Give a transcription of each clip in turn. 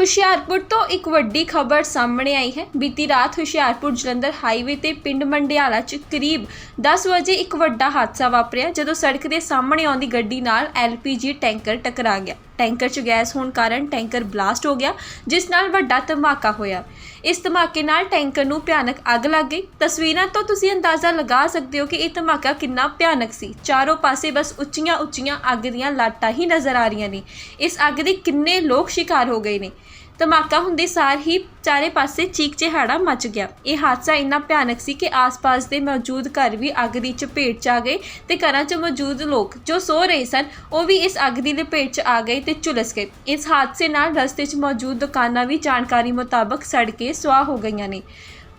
ਹੁਸ਼ਿਆਰਪੁਰ ਤੋਂ ਇੱਕ ਵੱਡੀ ਖਬਰ ਸਾਹਮਣੇ ਆਈ ਹੈ। ਬੀਤੀ ਰਾਤ ਹੁਸ਼ਿਆਰਪੁਰ ਜਲੰਧਰ ਹਾਈਵੇ ਤੇ ਪਿੰਡ ਮੰਡਿਆਲਾ 'ਚ ਕਰੀਬ 10 ਵਜੇ ਇੱਕ ਵੱਡਾ ਹਾਦਸਾ ਵਾਪਰਿਆ, ਜਦੋਂ ਸੜਕ ਦੇ ਸਾਹਮਣੇ ਆਉਂਦੀ ਗੱਡੀ ਨਾਲ ਐਲਪੀਜੀ ਟੈਂਕਰ ਟਕਰਾ ਗਿਆ। ਟੈਂਕਰ 'ਚ ਗੈਸ ਹੋਣ ਕਾਰਨ ਟੈਂਕਰ ਬਲਾਸਟ ਹੋ ਗਿਆ, ਜਿਸ ਨਾਲ ਵੱਡਾ ਧਮਾਕਾ ਹੋਇਆ। ਇਸ ਧਮਾਕੇ ਨਾਲ ਟੈਂਕਰ ਨੂੰ ਭਿਆਨਕ ਅੱਗ ਲੱਗ ਗਈ। ਤਸਵੀਰਾਂ ਤੋਂ ਤੁਸੀਂ ਅੰਦਾਜ਼ਾ ਲਗਾ ਸਕਦੇ ਹੋ ਕਿ ਇਹ ਧਮਾਕਾ ਕਿੰਨਾ ਭਿਆਨਕ ਸੀ। ਚਾਰੋਂ ਪਾਸੇ ਬਸ ਉੱਚੀਆਂ ਉੱਚੀਆਂ ਅੱਗ ਦੀਆਂ ਲਾਟਾਂ ਹੀ ਨਜ਼ਰ ਆ ਰਹੀਆਂ ਨੇ। ਇਸ ਅੱਗ ਦੇ ਕਿੰਨੇ ਲੋਕ ਸ਼ਿਕਾਰ ਹੋ ਗਏ ਨੇ। ਧਮਾਕਾ ਹੁੰਦੇ ਸਾਰ ਹੀ ਚਾਰੇ ਪਾਸੇ ਚੀਕ ਚਿਹਾੜਾ ਮਚ ਗਿਆ। ਇਹ ਹਾਦਸਾ ਇੰਨਾ ਭਿਆਨਕ ਸੀ ਕਿ ਆਸ-ਪਾਸ ਦੇ ਮੌਜੂਦ ਘਰ ਵੀ ਅੱਗ ਦੀ ਚਪੇਟ 'ਚ ਆ ਗਏ ਤੇ ਘਰਾਂ 'ਚ ਮੌਜੂਦ ਲੋਕ ਜੋ ਸੋ ਰਹੇ ਸਨ, ਉਹ ਵੀ ਇਸ ਅੱਗ ਦੀ ਲਪੇਟ 'ਚ ਆ ਗਏ ਤੇ ਝੁਲਸ ਗਏ। ਇਸ ਹਾਦਸੇ ਨਾਲ ਰਸਤੇ 'ਚ ਮੌਜੂਦ ਦੁਕਾਨਾਂ ਵੀ ਜਾਣਕਾਰੀ ਮੁਤਾਬਕ ਸੜ ਕੇ ਸੁਆਹ ਹੋ ਗਈਆਂ ਨੇ।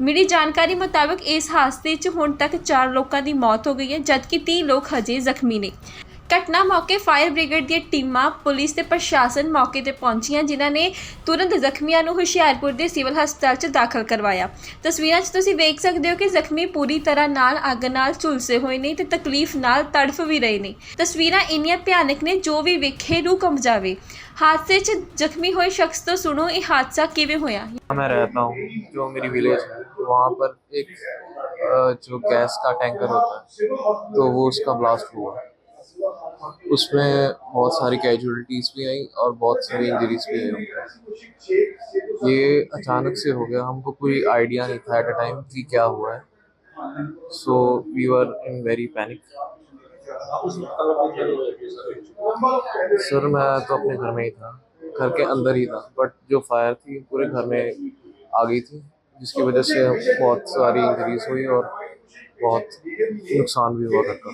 ਮਿਲੀ ਜਾਣਕਾਰੀ ਮੁਤਾਬਕ ਇਸ ਹਾਦਸੇ 'ਚ ਹੁਣ ਤੱਕ 4 ਲੋਕਾਂ ਦੀ ਮੌਤ ਹੋ ਗਈ ਹੈ, ਜਦਕਿ 30 ਲੋਕ ਹਜੇ ਜ਼ਖਮੀ ਨੇ। ਘਟਨਾ ਮੌਕੇ ਫਾਇਰ ਬ੍ਰਿਗੇਡ ਦੀਆਂ ਟੀਮਾਂ ਪੁਲਿਸ ਤੇ ਪ੍ਰਸ਼ਾਸਨ ਮੌਕੇ ਤੇ ਪਹੁੰਚੀਆਂ ਜਿਨ੍ਹਾਂ ਨੇ ਤੁਰੰਤ ਜ਼ਖਮੀਆਂ ਨੂੰ ਹੁਸ਼ਿਆਰਪੁਰ ਦੇ ਸਿਵਲ ਹਸਪਤਾਲ 'ਚ ਦਾਖਲ ਕਰਵਾਇਆ ਤਸਵੀਰਾਂ 'ਚ ਤੁਸੀਂ ਵੇਖ ਸਕਦੇ ਹੋ ਕਿ ਜ਼ਖਮੀ ਪੂਰੀ ਤਰ੍ਹਾਂ ਨਾਲ ਅੱਗ ਨਾਲ ਝੁਲਸੇ ਹੋਏ ਨੇ ਤੇ ਤਕਲੀਫ ਨਾਲ ਤੜਫ ਵੀ ਰਹੇ ਨੇ ਤਸਵੀਰਾਂ ਇੰਨੀਆਂ ਭਿਆਨਕ ਨੇ ਜੋ ਵੀ ਵੇਖੇ ਰੂਹ ਕੰਬ ਜਾਵੇ ਹਾਦਸੇ 'ਚ ਜ਼ਖਮੀ ਹੋਏ ਸ਼ਖਸ ਤੋਂ ਸੁਣੋ ਇਹ ਹਾਦਸਾ ਕਿਵੇਂ ਹੋਇਆ मैं रहता हूँ जो मेरी विलेज है वहाँ पर एक अ, जो गैस का टैंकर होता है तो वो उसका ब्लास्ट हुआ उसमें बहुत सारी कैजुअलिटीज़ भी आई और बहुत सारी इंजरीज भी आई। ये अचानक से हो गया। हमको कोई आइडिया नहीं था एट अ टाइम कि क्या हुआ है। So we are in very panic sir मैं तो अपने घर में ही था। घर के अंदर ही था। बट जो फायर थी, पूरे घर में आ गई थी, जिसकी वजह से बहुत सारी इंजरीज हुई और बहुत नुकसान भी हुआ घर का।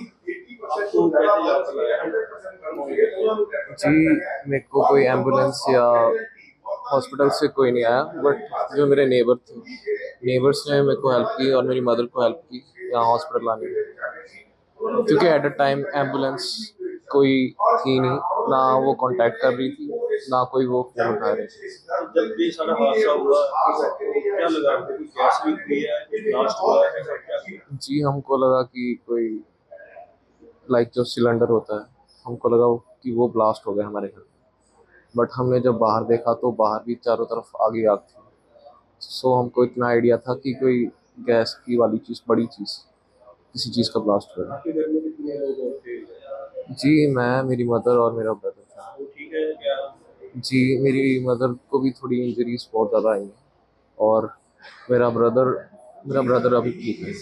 जी मेरे को कोई एंबुलेंस या हॉस्पिटल से कोई नहीं आया बट जो मेरे नेबर थे नेबर्स ने मेरे को हेल्प की और मेरी मदर को हेल्प की यहाँ हॉस्पिटल आने में। क्योंकि एट अ टाइम एंबुलेंस कोई थी नहीं ना वो कांटेक्ट कर रही थी ना कोई वो फ़ोन उठा रही थी। जब ये सारा हादसा हुआ क्या लगा जी हमको लगा कि कोई लाइक जो सिलेंडर होता है हमको लगा वो- कि वो ब्लास्ट हो गया हमारे घर बट हमने जब बाहर देखा तो बाहर भी चारों तरफ़ आग ही आग थी। सो हमको इतना आइडिया था कि कोई गैस की वाली चीज़ बड़ी चीज़ किसी चीज़ का ब्लास्ट हो थे जी मैं मेरी मदर और मेरा ब्रदर था। ठीक है क्या? जी मेरी मदर को भी थोड़ी इंजरीज बहुत ज़्यादा आई हैं। और मेरा ब्रदर मेरा ब्रदर अभी ठीक है।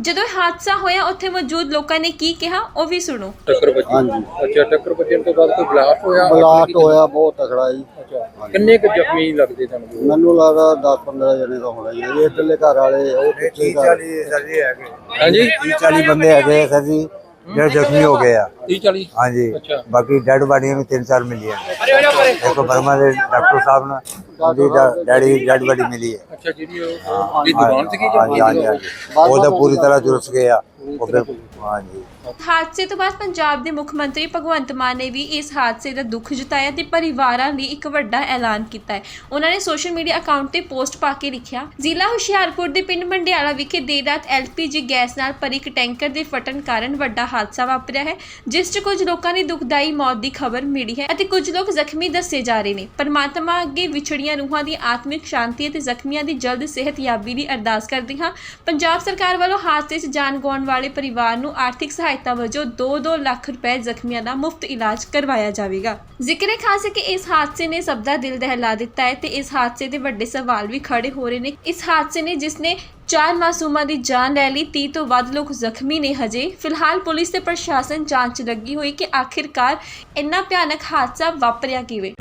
ਜਦੋਂ ਇਹ ਹਾਦਸਾ ਹੋਇਆ ਉੱਥੇ ਮੌਜੂਦ ਲੋਕਾਂ ਨੇ ਕੀ ਕਿਹਾ ਉਹ ਵੀ ਸੁਣੋ। ਟੱਕਰ ਵੱਜੀ ਹਾਂਜੀ। ਅੱਛਾ ਟੱਕਰ ਵੱਜਣ ਤੋਂ ਬਾਅਦ ਕੋਈ ਬਲਾਸਟ ਹੋਇਆ? ਬਲਾਸਟ ਹੋਇਆ ਬਹੁਤ ਤਕੜਾ ਜੀ। ਅੱਛਾ ਕਿੰਨੇ ਕੁ ਜ਼ਖਮੀ ਲੱਗਦੇ ਤੁਹਾਨੂੰ? ਮੈਨੂੰ ਲੱਗਦਾ 10 15 ਜਣੇ ਤਾਂ ਹੋਣਾ ਹੀ ਹੈ ਇਹ ਇਕੱਲੇ ਘਰ ਵਾਲੇ ਉਹ ਪਿੱਛੇ ਘਰ। ਹਾਂਜੀ? 40 ਬੰਦੇ ਹੈਗੇ ਆ ਸਰ ਜੀ ਜਿਹੜੇ ਜ਼ਖਮੀ ਹੋ ਗਏ ਆ। 30 40 ਹਾਂਜੀ। ਅੱਛਾ। ਬਾਕੀ ਡੈਡ ਬਾਡੀਆਂ ਵੀ ਤਿੰਨ ਚਾਰ ਮਿਲੀਆਂ। ਨੇ ਦੇਖੋ ਬਰਮਾ ਦੇ ਡਾਕਟਰ ਸਾਹਿਬ ਨੇ ਉਹਦੀ ਡੈਡੀ ਡੈਡ ਬਾਡੀ ਮਿਲੀ ਹੈ। ਅੱਛਾ ਉਹ ਦੀ ਦੁਕਾਨ ਸੀਗੀ ਹਾਂਜੀ ਹਾਂਜੀ ਹਾਂਜੀ। ਉਹ ਤਾਂ ਪੂਰੀ ਤਰ੍ਹਾਂ ਝੁਲਸ ਗਏ ਆ। ਉਹ ਫਿਰ ਹਾਂਜੀ। ਹਾਦਸੇ ਤੋਂ ਬਾਅਦ ਪੰਜਾਬ ਦੇ ਮੁੱਖ ਮੰਤਰੀ ਭਗਵੰਤ ਮਾਨ ਨੇ ਵੀ ਇਸ ਹਾਦਸੇ ਦਾ ਦੁੱਖ ਜਤਾਇਆ ਤੇ ਪਰਿਵਾਰਾਂ ਲਈ ਇੱਕ ਵੱਡਾ ਐਲਾਨ ਕੀਤਾ ਹੈ। ਉਹਨਾਂ ਨੇ ਸੋਸ਼ਲ ਮੀਡੀਆ ਅਕਾਊਂਟ ਤੇ ਪੋਸਟ ਪਾ ਕੇ ਲਿਖਿਆ ਜ਼ਿਲ੍ਹਾ ਹੁਸ਼ਿਆਰਪੁਰ ਦੇ ਪਿੰਡ ਮੰਡਿਆਲਾ ਵਿਖੇ ਦੇਰ ਰਾਤ ਐਲਪੀਜੀ ਗੈਸ ਨਾਲ ਭਰੀ ਇੱਕ ਟੈਂਕਰ ਦੇ ਫਟਣ ਕਾਰਨ ਵੱਡਾ ਹਾਦਸਾ ਵਾਪਰਿਆ ਹੈ ਜਿਸ 'ਚ ਕੁਝ ਲੋਕਾਂ ਦੀ ਦੁਖਦਾਈ ਮੌਤ ਦੀ ਖਬਰ ਮਿਲੀ ਹੈ ਅਤੇ ਕੁਝ ਲੋਕ ਜ਼ਖਮੀ ਦੱਸੇ ਜਾ ਰਹੇ ਨੇ। ਪਰਮਾਤਮਾ ਅੱਗੇ ਵਿਛੜੀਆਂ ਰੂਹਾਂ ਦੀ ਆਤਮਿਕ ਸ਼ਾਂਤੀ ਅਤੇ ਜ਼ਖਮੀਆਂ ਦੀ ਜਲਦ ਸਿਹਤਯਾਬੀ ਦੀ ਅਰਦਾਸ ਕਰਦੇ ਹਾਂ। ਪੰਜਾਬ ਸਰਕਾਰ ਵੱਲੋਂ ਹਾਦਸੇ 'ਚ ਜਾਨ ਗਵਾਉਣ ਵਾਲੇ ਪਰਿਵਾਰ ਨੂੰ ਆਰਥਿਕ ਸਹਾਇਤਾ ਵਜੋਂ 2-2 ਲੱਖ ਰੁਪਏ ਜ਼ਖਮੀਆਂ ਦਾ ਮੁਫਤ ਇਲਾਜ ਕਰਵਾਇਆ ਜਾਵੇਗਾ। ਜ਼ਿਕਰ ਖਾਸ ਹੈ ਕਿ ਇਸ ਹਾਦਸੇ ਨੇ ਸਭ ਦਾ ਦਿਲ ਦਹਿਲਾ ਦਿੱਤਾ ਹੈ ਤੇ ਇਸ ਹਾਦਸੇ ਦੇ ਵੱਡੇ ਸਵਾਲ ਵੀ ਖੜੇ ਹੋ ਰਹੇ ਨੇ। ਇਸ ਹਾਦਸੇ ਨੇ ਜਿਸ ਨੇ ਚਾਰ ਮਾਸੂਮਾਂ ਦੀ ਜਾਨ ਲੈ ਲਈ 30 ਤੋਂ ਵੱਧ ਲੋਕ ਜ਼ਖਮੀ ਨੇ ਹਜੇ। ਫਿਲਹਾਲ ਪੁਲਿਸ ਤੇ ਪ੍ਰਸ਼ਾਸਨ ਜਾਂਚ ਲੱਗੀ ਹੋਈ ਕਿ ਆਖਿਰਕਾਰ ਇੰਨਾ ਭਿਆਨਕ ਹਾਦਸਾ ਵਾਪਰਿਆ ਕਿਵੇਂ?